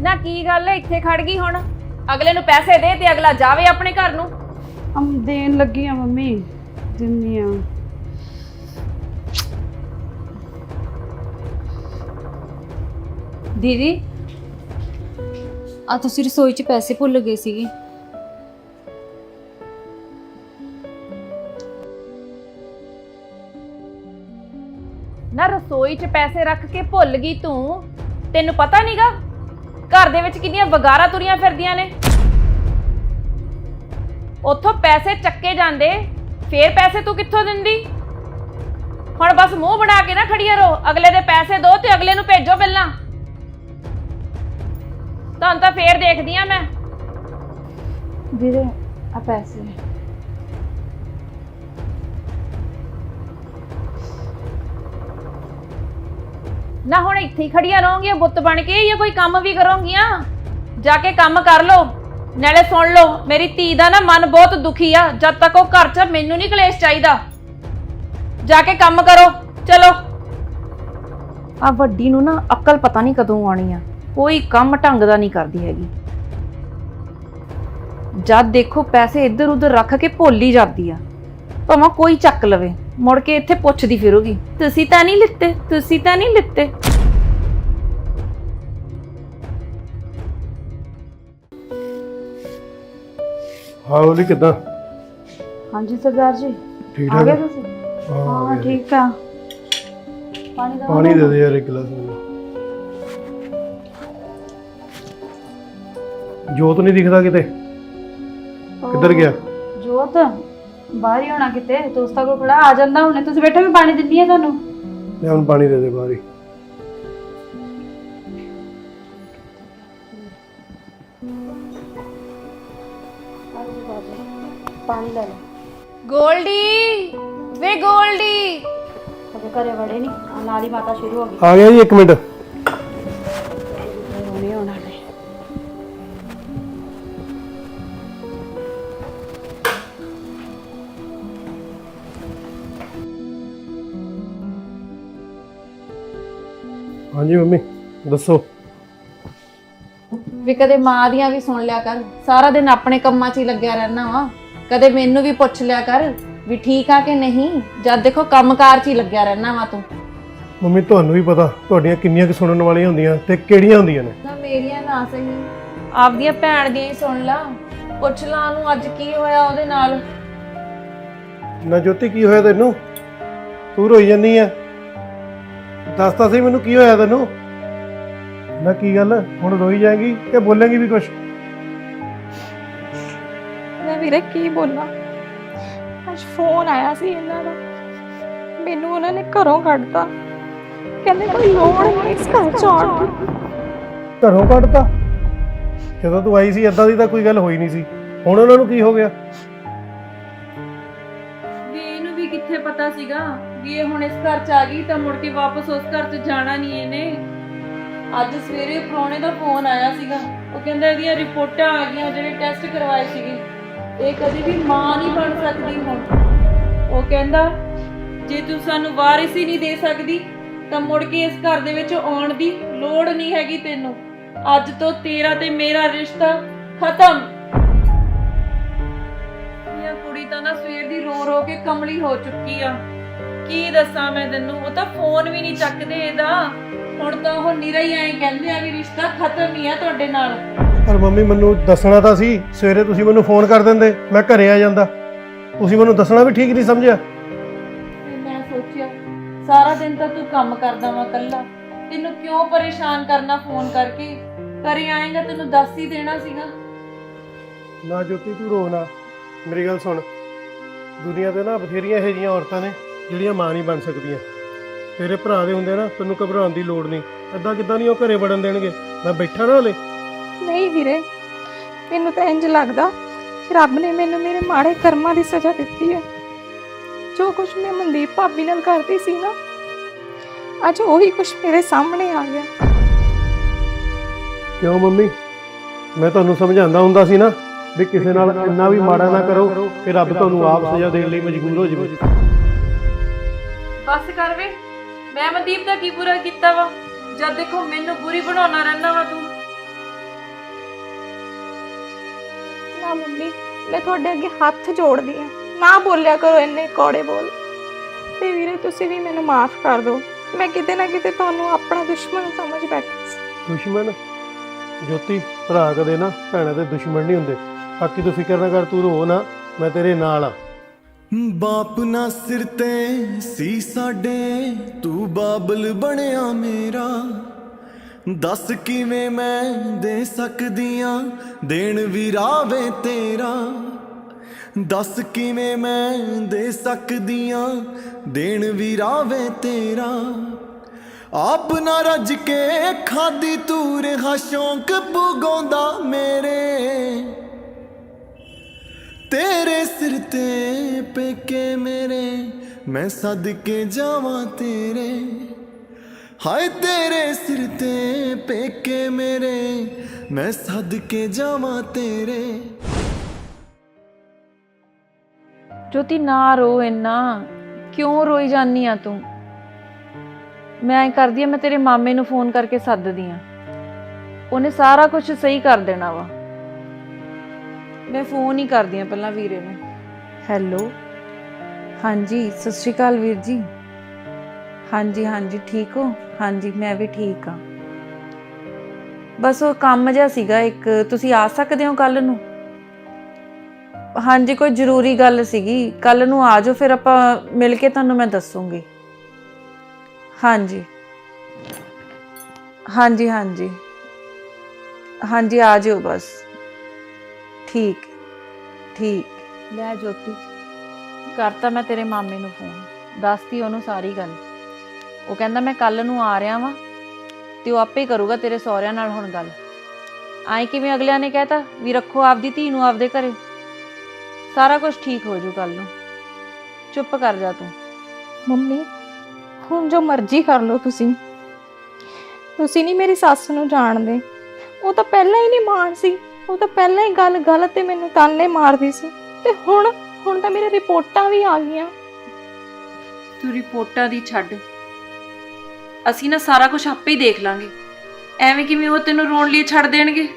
ਨਾ ਕੀ ਗੱਲ ਹੈ ਇੱਥੇ ਖੜ ਗਈ ਹੁਣ। ਅਗਲੇ ਨੂੰ ਪੈਸੇ ਦੇ ਤੇ ਅਗਲਾ ਜਾਵੇ ਆਪਣੇ ਘਰ ਨੂੰ। ਅਮ ਦੇਣ ਲੱਗੀ ਆ ਮੰਮੀ ਦਿੰਨੀ ਆ। ਦੀਦੀ ਆ ਤੁਸੀਂ ਰਸੋਈ 'ਚ ਪੈਸੇ ਭੁੱਲ ਗਏ ਸੀਗੇ। ਨਾ ਰਸੋਈ 'ਚ ਪੈਸੇ ਰੱਖ ਕੇ ਭੁੱਲ ਗਈ ਤੂੰ ਤੈਨੂੰ ਪਤਾ ਨਹੀਂਗਾ ਘਰ ਦੇ ਵਿੱਚ ਕਿੰਨੀਆਂ ਵਗਾਰਾ ਤੁਰੀਆਂ ਫਿਰਦੀਆਂ ਨੇ? ਉੱਥੋਂ ਪੈਸੇ ਚੱਕੇ ਜਾਂਦੇ, ਫੇਰ ਪੈਸੇ ਤੂੰ ਕਿੱਥੋਂ ਦਿੰਦੀ? ਹੁਣ ਬਸ ਮੂੰਹ ਬਣਾ ਕੇ ਨਾ ਖੜੀ ਰੋ ਅਗਲੇ ਦੇ ਪੈਸੇ ਦੋ ਤੇ ਅਗਲੇ ਨੂੰ ਭੇਜੋ ਪਹਿਲਾਂ। ਤੁਹਾਨੂੰ ਤਾਂ ਫੇਰ ਦੇਖਦੀ ਆ ਮੈਂ। ਵੀਰੇ ਆ ਪੈਸੇ ਨਾ ਹੁਣ ਇੱਥੇ ਹੀ ਖੜੀਆਂ ਰਹੋਗੀਆਂ, ਬੁੱਤ ਬਣ ਕੇ ਜਾਂ ਕੋਈ ਕੰਮ ਵੀ ਕਰੋਗੀਆਂ? ਜਾ ਕੇ ਕੰਮ ਕਰ ਲਓ, ਨਾਲੇ ਸੁਣ ਲਓ, ਮੇਰੀ ਧੀ ਦਾ ਨਾ ਮਨ ਬਹੁਤ ਦੁਖੀ ਆ, ਜਦ ਤੱਕ ਉਹ ਘਰ 'ਚ ਮੈਨੂੰ ਨਹੀਂ ਕਲੇਸ਼ ਚਾਹੀਦਾ। ਜਾ ਕੇ ਕੰਮ ਕਰੋ, ਚਲੋ। ਆ ਵੱਡੀ ਨੂੰ ਨਾ ਅਕਲ ਪਤਾ ਨਹੀਂ ਕਦੋਂ ਆਣੀ ਆ, ਕੋਈ ਕੰਮ ਢੰਗ ਦਾ ਨਹੀਂ ਕਰਦੀ ਹੈਗੀ। ਜਦ ਦੇਖੋ ਪੈਸੇ ਇੱਧਰ ਉੱਧਰ ਰੱਖ ਕੇ ਭੁੱਲ ਹੀ ਜਾਂਦੀ ਆ, ਭਾਵੇਂ ਕੋਈ ਚੱਕ ਲਵੇ। ਮੁੜ ਕੇ ਇੱਥੇ ਪੁੱਛਦੀ ਫਿਰੂਗੀ ਤੁਸੀਂ ਤਾਂ ਨਹੀਂ ਲਿੱਤੇ ਤੁਸੀਂ ਤਾਂ ਨਹੀਂ ਲਿੱਤੇ ਹਾਂ ਉਹਲੀ ਕਿਦਾਂ ਹਾਂਜੀ ਸਰਦਾਰ ਜੀ ਠੀਕ ਆ ਗਏ ਠਾਕ ਤੁਸੀਂ ਹਾਂ ਆ ਹਾਂ ਗਿਆ। ਠੀਕ ਆ ਪਾਣੀ ਦਾ ਪਾਣੀ ਦੇ ਦੇ ਯਾਰ ਇੱਕ ਗਲਾਸ ਮੈਨੂੰ ਜੋਤ ਨਹੀਂ ਦਿਖਦਾ ਕਿਤੇ ਕਿੱਧਰ ਗਿਆ ਜੋਤ ਬਾਹਰ ਹੀ ਹੋਣਾ ਕਿਤੇ ਦੋਸਤਾਂ ਕੋਲ ਖੜਾ ਆ ਜਾਂਦਾ ਹੁਣੇ। ਤੁਸੀਂ ਬੈਠੋ ਮੈਂ ਪਾਣੀ ਦਿੰਨੀ ਆ ਤੁਹਾਨੂੰ। ਲੈ ਹੁਣ ਪਾਣੀ ਦੇ ਦੇ ਬਾਹਰ ਹੀ। ਪਾਣੀ ਲੈ ਲੈ। ਗੋਲਡੀ! ਵੇ ਗੋਲਡੀ! ਕਦੇ ਘਰੇ ਵੜੇ ਨਹੀਂ ਆ ਨਾਲ ਹੀ ਮਾਤਾ ਸ਼ੁਰੂ ਹੋ ਗਈ। ਆ ਗਿਆ ਜੀ ਇੱਕ ਮਿੰਟ। ਹਾਂਜੀ ਮੰਮੀ ਦੱਸੋ। ਵੀ ਕਦੇ ਮਾਂ ਦੀਆਂ ਵੀ ਸੁਣ ਲਿਆ ਕਰ। ਸਾਰਾ ਦਿਨ ਆਪਣੇ ਕੰਮਾਂ 'ਚ ਹੀ ਲੱਗਿਆ ਰਹਿਣਾ ਵਾ। ਕਦੇ ਮੈਨੂੰ ਵੀ ਪੁੱਛ ਲਿਆ ਕਰ ਵੀ ਠੀਕ ਆ ਕਿ ਨਹੀਂ? ਜਦ ਦੇਖੋ ਕੰਮਕਾਰ 'ਚ ਹੀ ਲੱਗਿਆ ਰਹਿਣਾ ਵਾ ਤੂੰ। ਮੰਮੀ ਤੁਹਾਨੂੰ ਵੀ ਪਤਾ ਤੁਹਾਡੀਆਂ ਕਿੰਨੀਆਂ ਕੁ ਸੁਣਨ ਵਾਲੀਆਂ ਹੁੰਦੀਆਂ ਤੇ ਕਿਹੜੀਆਂ ਹੁੰਦੀਆਂ ਨੇ? ਨਾ ਮੇਰੀਆਂ ਨਾ ਸਹੀ। ਆਪਦੀਆਂ ਭੈਣ ਦੀਆਂ ਹੀ ਸੁਣ ਲਾ। ਪੁੱਛ ਲਾ ਉਹਨੂੰ ਅੱਜ ਕੀ ਹੋਇਆ ਉਹਦੇ ਨਾਲ। ਨਾ ਜੋਤੀ ਕੀ ਹੋਇਆ ਤੈਨੂੰ? ਤੂੰ ਰੋਈ ਜੰਨੀ ਆ। ਦੱਸ ਤਾਂ ਸਹੀ ਮੈਨੂੰ ਕੀ ਹੋਇਆ ਤੈਨੂੰ? ਨਾ ਕੀ ਗੱਲ? ਹੁਣ ਰੋਈ ਜਾਏਗੀ ਕਿ ਬੋਲੇਂਗੀ ਵੀ ਕੁਛ? ਮੈਂ ਵੀਰੇ ਕੀ ਬੋਲਾਂ? ਅੱਜ ਫੋਨ ਆਇਆ ਸੀ ਇਹਨਾਂ ਦਾ। ਮੈਨੂੰ ਉਹਨਾਂ ਨੇ ਘਰੋਂ ਕੱਢਤਾ। ਕਹਿੰਦੇ ਕੋਈ ਲੋੜ ਨਹੀਂ ਇਸ ਘਰ ਚ ਆਉਣ ਦੀ। ਘਰੋਂ ਕੱਢਤਾ? ਜਦੋਂ ਤੂੰ ਆਈ ਸੀ ਏਦਾਂ ਦੀ ਤਾਂ ਕੋਈ ਗੱਲ ਹੋਈ ਨਹੀਂ ਸੀ। ਹੁਣ ਉਹਨਾਂ ਨੂੰ ਕੀ ਹੋ ਗਿਆ? ਕਿੱਥੇ ਪਤਾ ਸੀਗਾ ਵੀ ਇਹ ਹੁਣ ਇਸ ਘਰ 'ਚ ਆ ਗਈ ਤਾਂ ਮੁੜ ਕੇ ਵਾਪਸ ਉਸ ਘਰ 'ਚ ਜਾਣਾ ਨਹੀਂ ਇਹਨੇ। ਅੱਜ ਸਵੇਰੇ ਪ੍ਰਾਹੁਣੇ ਦਾ ਫੋਨ ਆਇਆ ਸੀਗਾ। ਉਹ ਕਹਿੰਦਾ ਇਹਦੀਆਂ ਰਿਪੋਰਟਾਂ ਆ ਗਈਆਂ, ਜਿਹੜੇ ਟੈਸਟ ਕਰਵਾਏ ਸੀਗੇ। ਇਹ ਕਦੀ ਵੀ ਮਾਂ ਨਹੀਂ ਬਣ ਸਕਦੀ ਹੁਣ। ਉਹ ਕਹਿੰਦਾ, ਜੇ ਤੂੰ ਸਾਨੂੰ ਵਾਰਿਸ ਹੀ ਨਹੀਂ ਦੇ ਸਕਦੀ, ਤਾਂ ਮੁੜ ਕੇ ਇਸ ਘਰ ਦੇ ਵਿੱਚ ਆਉਣ ਦੀ ਲੋੜ ਨਹੀਂ ਹੈਗੀ ਤੈਨੂੰ। ਅੱਜ ਤੋਂ ਤੇਰਾ ਤੇ ਮੇਰਾ ਰਿਸ਼ਤਾ ਖਤਮ। ਕੁੜੀ ਤਾਂ ਨਾ ਸਵੇਰ ਦੀ ਰੋ ਰੋ ਕੇ ਕਮਲੀ ਹੋ ਚੁੱਕੀ ਆ। ਕੀ ਦੱਸਾਂ ਮੈਂ ਤੈਨੂੰ? ਉਹ ਤਾਂ ਫੋਨ ਵੀ ਨਹੀਂ ਚੱਕਦੇ ਇਹਦਾ। ਹੁਣ ਤਾਂ ਉਹ ਨਿਰਾ ਹੀ ਐਂ ਕਹਿੰਦੇ ਆ ਵੀ ਰਿਸ਼ਤਾ ਖਤਮ ਹੀ ਆ ਤੁਹਾਡੇ ਨਾਲ। ਪਰ ਮੰਮੀ ਮੈਨੂੰ ਦੱਸਣਾ ਤਾਂ ਸੀ ਸਵੇਰੇ ਤੁਸੀਂ ਮੈਨੂੰ ਫੋਨ ਕਰ ਦਿੰਦੇ ਮੈਂ ਘਰੇ ਆ ਜਾਂਦਾ। ਤੁਸੀਂ ਮੈਨੂੰ ਦੱਸਣਾ ਵੀ ਠੀਕ ਨਹੀਂ ਸਮਝਿਆ। ਤੇ ਮੈਂ ਸੋਚਿਆ ਸਾਰਾ ਦਿਨ ਤਾਂ ਤੂੰ ਕੰਮ ਕਰਦਾ ਵਾ ਕੱਲਾ ਤੈਨੂੰ ਕਿਉਂ ਪਰੇਸ਼ਾਨ ਕਰਨਾ ਫੋਨ ਕਰਕੇ? ਘਰੇ ਆਏਗਾ ਤੈਨੂੰ ਦੱਸ ਹੀ ਦੇਣਾ ਸੀਗਾ। ਨਾ ਜੋਤੀ ਤੂੰ ਰੋ ਨਾ। ਮੇਰੀ ਗੱਲ ਸੁਣ। ਦੁਨੀਆ ਤੇ ਨਾ ਬਥੇਰੀਆਂ ਇਹੋ ਜਿਹੀਆਂ ਔਰਤਾਂ ਨੇ ਜਿਹੜੀਆਂ ਮਾਂ ਨਹੀਂ ਬਣ ਸਕਦੀਆਂ। ਤੇਰੇ ਭਰਾ ਦੇ ਹੁੰਦੇ ਨਾ ਤੈਨੂੰ ਘਬਰਾਉਣ ਦੀ ਲੋੜ ਨਹੀਂ। ਏਦਾਂ ਕਿੱਦਾਂ ਨਹੀਂ ਉਹ ਘਰੇ ਵੜਨ ਦੇਣਗੇ? ਮੈਂ ਬੈਠਾ ਨਾ ਹਲੇ। ਨਹੀਂ ਵੀਰੇ ਮੈਨੂੰ ਤਾਂ ਇੰਜ ਲੱਗਦਾ ਕਿ ਰੱਬ ਨੇ ਮੈਨੂੰ ਮੇਰੇ ਮਾੜੇ ਕਰਮਾਂ ਦੀ ਸਜ਼ਾ ਦਿੱਤੀ ਹੈ। ਜੋ ਕੁਝ ਮੈਂ ਮਨਦੀਪ ਭਾਬੀ ਨਾਲ ਕਰਦੀ ਸੀ ਨਾ ਅੱਜ ਉਹੀ ਕੁਝ ਮੇਰੇ ਸਾਹਮਣੇ ਆ ਗਿਆ। ਕਿਉਂ ਮੰਮੀ? ਮੈਂ ਤੁਹਾਨੂੰ ਸਮਝਾਉਂਦਾ ਹੁੰਦਾ ਸੀ ਨਾ। ਵੀ ਕਿਸੇ ਨਾਲ ਇੰਨਾ ਵੀ ਮਾੜਾ ਨਾ ਕਰੋ ਕਿ ਰੱਬ ਤੁਹਾਨੂੰ ਆਪ ਸਜ਼ਾ ਦੇਣ ਲਈ ਮਜਬੂਰ ਹੋ ਜਾਵੇ। ਬਸ ਕਰ ਵੇ। ਮੈਂ ਮਨਦੀਪ ਦਾ ਕੀ ਬੁਰਾ ਕੀਤਾ ਵਾ? ਜਦ ਦੇਖੋ ਮੈਨੂੰ ਬੁਰੀ ਬਣਾਉਣਾ ਰਹਿਣਾ ਵਾ ਤੂੰ। ਨਾ ਮੰਮੀ ਮੈਂ ਤੁਹਾਡੇ ਅੱਗੇ ਹੱਥ ਜੋੜਦੀ ਆ ਨਾ ਬੋਲਿਆ ਕਰੋ ਇੰਨੇ ਕੌੜੇ ਬੋਲ। ਤੇ ਵੀਰੇ ਤੁਸੀਂ ਵੀ ਮੈਨੂੰ ਮਾਫ ਕਰ ਦਿਓ। ਮੈਂ ਕਿਤੇ ਨਾ ਕਿਤੇ ਤੁਹਾਨੂੰ ਆਪਣਾ ਦੁਸ਼ਮਣ ਸਮਝ ਬੈਠੀ ਸੀ। ਦੁਸ਼ਮਣ? ਜੋਤੀ ਭਰਾ ਕਦੇ ਨਾ ਭੈਣਾਂ ਦੇ ਦੁਸ਼ਮਣ ਨਹੀਂ ਹੁੰਦੇ। ਬਾਕੀ ਤੂੰ ਫਿਕਰ ਨਾ ਕਰ, ਤੂੰ ਰੋ ਨਾ, ਮੈਂ ਤੇਰੇ ਨਾਲ ਆ। ਬਾਪ ਨਾ ਸਿਰ ਤੇ ਸੀ ਸਾਡੇ, ਤੂੰ ਬਾਬਲ ਬਣਿਆ ਮੇਰਾ। ਦੱਸ ਕਿਵੇਂ ਮੈਂ ਦੇ ਸਕਦੀਆਂ, ਦੇਣ ਵੀਰਾਵੇ ਤੇਰਾ। ਦੱਸ ਕਿਵੇਂ ਮੈਂ ਦੇ ਸਕਦੀ ਸਕਦੀਆਂ, ਦੇਣ ਵੀ ਰਾਵੇ ਤੇਰਾ। ਆਪ ਨਾ ਰੱਜ ਕੇ ਖਾਦੀ ਤੂੰ, ਰਿਹਾ ਸ਼ੌਂਕ ਪੁਗਾਉਂਦਾ ਮੇਰੇ। ਤੇਰੇ ਸਿਰ ਤੇ ਪੇਕੇ ਮੇਰੇ, ਮੈਂ ਸਦਕੇ ਜਾਵਾਂ ਤੇਰੇ। ਹਾਏ ਤੇਰੇ ਸਿਰ ਤੇ ਪੇਕੇ ਮੇਰੇ, ਮੈਂ ਸਦਕੇ ਜਾਵਾਂ ਤੇਰੇ। ਜੋਤੀ, ਨਾ ਰੋ ਇੰਨਾ। ਕਿਉਂ ਰੋਈ ਜਾਨੀ ਆ ਤੂੰ? ਮੈਂ ਐ ਕਰਦੀ ਆ, ਮੈਂ ਤੇਰੇ ਮਾਮੇ ਨੂੰ ਫੋਨ ਕਰਕੇ ਸੱਦਦੀ ਆ। ਉਹਨੇ ਸਾਰਾ ਕੁਝ ਸਹੀ ਕਰ ਦੇਣਾ ਵਾ। ਮੈਂ ਫੋਨ ਹੀ ਕਰਦੀ ਆ ਪਹਿਲਾਂ ਵੀਰੇ ਨੂੰ। ਹੈਲੋ? ਹਾਂਜੀ, ਸਤਿ ਸ਼੍ਰੀ ਅਕਾਲ ਵੀਰ ਜੀ। ਹਾਂਜੀ ਹਾਂਜੀ, ਠੀਕ ਹੋ? ਹਾਂਜੀ, ਮੈਂ ਵੀ ਠੀਕ ਆ ਬਸ ਉਹ ਕੰਮ ਜਿਹਾ ਸੀਗਾ ਇੱਕ, ਤੁਸੀਂ ਆ ਸਕਦੇ ਹੋ ਕੱਲ ਨੂੰ? ਹਾਂਜੀ, ਕੋਈ ਜ਼ਰੂਰੀ ਗੱਲ ਸੀਗੀ। ਕੱਲ ਨੂੰ ਆ ਜਾਓ, ਫਿਰ ਆਪਾਂ ਮਿਲ ਕੇ ਤੁਹਾਨੂੰ ਮੈਂ ਦੱਸੂਗੀ। ਹਾਂਜੀ। ਹਾਂਜੀ ਹਾਂਜੀ। ਹਾਂਜੀ, ਆ ਜਿਓ ਬਸ। ਠੀਕ ਠੀਕ। ਲੈ ਜੋਤੀ ਕਰਤਾ ਮੈਂ ਤੇਰੇ ਮਾਮੇ ਨੂੰ ਫੋਨ ਦੱਸਤੀ ਉਹਨੂੰ ਸਾਰੀ ਗੱਲ। ਉਹ ਕਹਿੰਦਾ ਮੈਂ ਕੱਲ ਨੂੰ ਆ ਰਿਹਾ ਵਾਂ ਤੇ ਉਹ ਆਪੇ ਕਰੂਗਾ ਤੇਰੇ ਸਹੁਰਿਆਂ ਨਾਲ ਹੁਣ ਗੱਲ। ਆਏ ਕਿਵੇਂ ਅਗਲਿਆਂ ਨੇ ਕਹਿਤਾ ਵੀ ਰੱਖੋ ਆਪਦੀ ਧੀ ਨੂੰ ਆਪਦੇ ਘਰੇ। ਸਾਰਾ ਕੁਝ ਠੀਕ ਹੋ ਜੂ ਕੱਲ ਨੂੰ। ਚੁੱਪ ਕਰ ਜਾ ਤੂੰ। ਮੰਮੀ ਹੁਣ ਜੋ ਮਰਜ਼ੀ ਕਰ ਲਓ ਤੁਸੀਂ। ਤੁਸੀਂ ਨਹੀਂ ਮੇਰੀ ਸੱਸ ਨੂੰ ਜਾਣਦੇ। ਉਹ ਤਾਂ ਪਹਿਲਾਂ ਹੀ ਨਹੀਂ ਮਾਣ ਸੀ। ਉਹ ਤਾਂ ਪਹਿਲਾਂ ਹੀ ਗੱਲ ਗਲਤ ਤੇ ਮੈਨੂੰ ਤਾਨੇ ਮਾਰਦੀ ਸੀ। ਤੇ ਹੁਣ ਹੁਣ ਤਾਂ ਮੇਰੇ ਰਿਪੋਰਟਾਂ ਵੀ ਆ ਗਈਆਂ। ਤੂੰ ਰਿਪੋਰਟਾਂ ਦੀ ਛੱਡ। ਅਸੀਂ ਨਾ ਸਾਰਾ ਕੁਝ ਆਪੇ ਹੀ ਦੇਖ ਲਾਂਗੇ। ਐਵੇਂ ਕਿਵੇਂ ਉਹ ਤੈਨੂੰ ਰੋਣ ਲਈ ਛੱਡ ਦੇਣਗੇ?